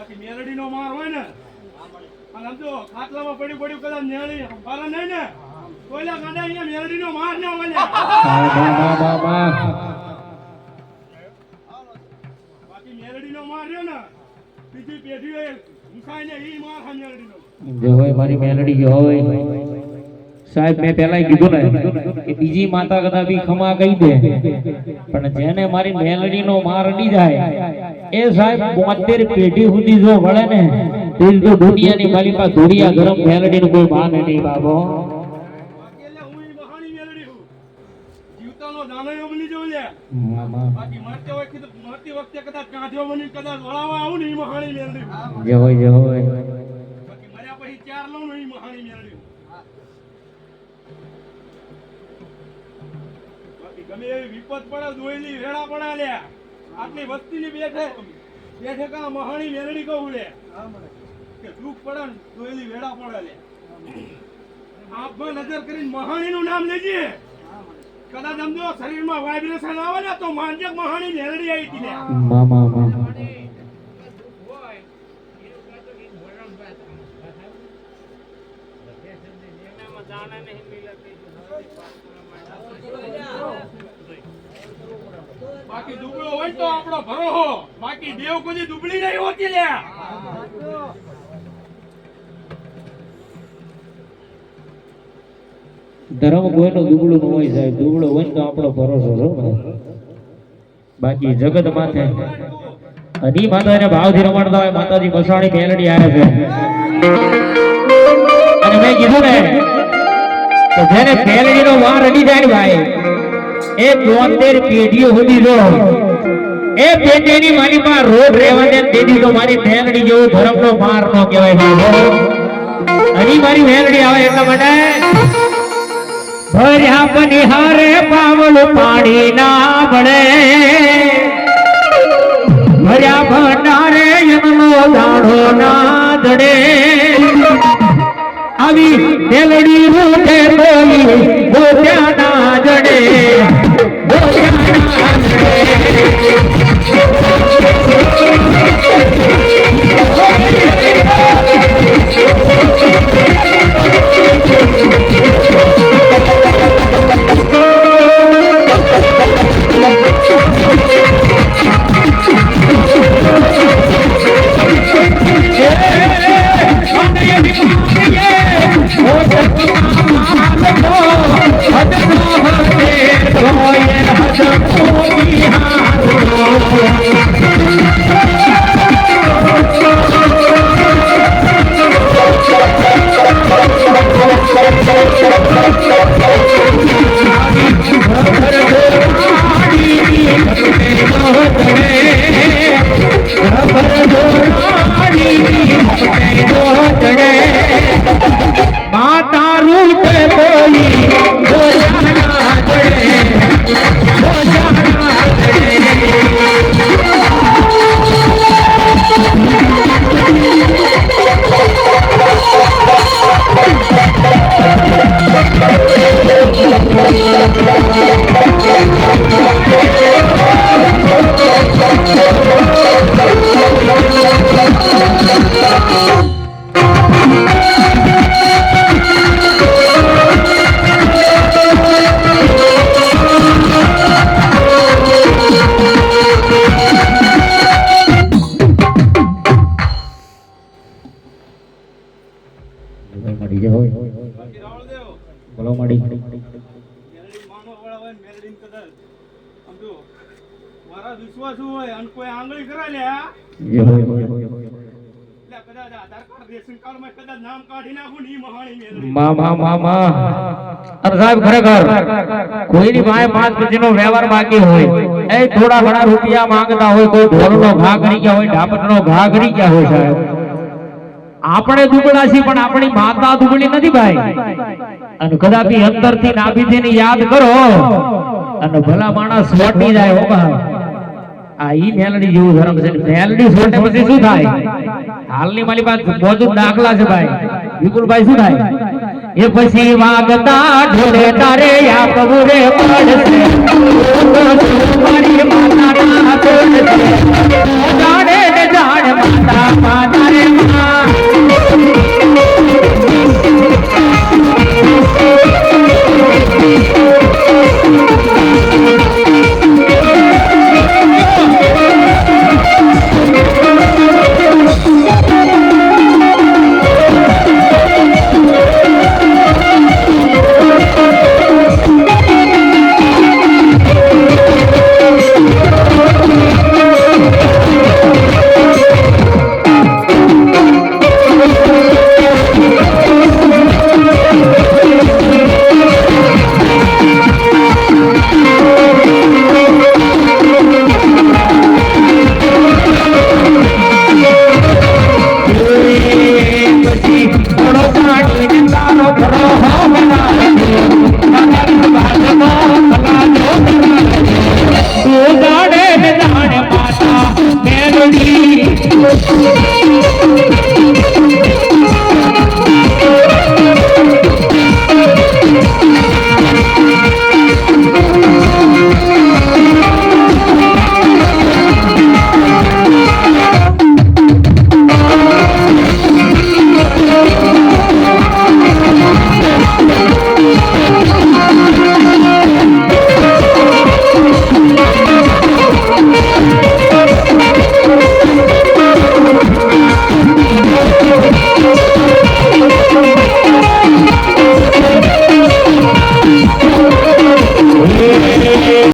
બાકી મેલડીનો માર માર હોય ને. સાહેબ, મેં પહેલા કીધું ને કે બીજી માતા કદાચ બી ખમા કહી દે, પણ જેને મારી મેલડીનો માર અડી જાય એ સાહેબ 72 પેઢી સુધી જો વળે ને તે તો દુનિયાની મારી પાસે ધોળિયા ગરમ કોઈ નહીં બાબો. મેલડી ને ઈ મહાની મેલડી. છું. જે હોય જે હોય. બાકી મર્યા પછી ચાર લઉં ને ઈ મહાની મેલડી. છું. બાકી ગમે એવી વિપત પડે દોયલી વેળા પડે લે. આટલી વસ્તીની બેઠે બેઠે કા મહાણી મેલડી કહું લે. કે દુઃખ પડે ને દોયલી વેડા પડે લે. આંખમાં નજર કરીને મહાણીનું નામ લેજે. કદાચ સમજો શરીરમાં વાઇબ્રેશન આવે ને તો માનજે કે મહાણી મેલડી આવી હતી લે. મામા મામા. બાકી દુબળો હોય તો આપણો ભરોહો. બાકી દેવ કોઈ દુબળી નહીં હોતી લે. ધર્મ કોઈનું દુબળું ન હોય સાહેબ. દુબળો હોય તો આપણો ભરોસો છો બાકી જગત માથે. અની માતા એને ભાવથી રમાડતા હોય, માતાજી મસાણી મેલડી આવે છે. અને મેં કીધું ને તો જેને મેલડીનો વાર અડી જાય ભાઈ એ 72 પેઢીઓ સુધી જો એ પેઢીની મારી પાસે રોડ રહેવા દે તેથી તો મારી મેલડી જેવો ધર્મનો માર ન કહેવાય. હજી મારી મેલડી આવે એટલા માટે ભર્યા બનિહારે પાવલ પાણી ના મળે ભર્યા ભંડારે એમનો દાડો ના દડે. આવી મેલડી રૂઠે વિશ્વાસ હોય અને કોઈ આંગળી કરાય લે જે હોય હોય હોય એટલે કદાચ આધાર કાર્ડ રેશન કદાચ કાઢી નાખું ને ગયા હોય સાહેબ. આપણે દુબળા છીએ પણ આપણી માતા દુબળી નથી, ભાઈ. અને કદાપી અંતરથી નાભીથી યાદ કરો, અને ભલા માણસ સોટી જાય ભાઈ આ ઈ મેલડી જેવું ધર્મ છે. મેલડી છોટે પછી શું થાય? હાલની મારી પાસે મોજુદ દાખલા છે ભાઈ. વિપુલભાઈ શું થાય? એ પછી વાગતા ઢોલે તારે આપવું રે પડશે. મારી માતા ના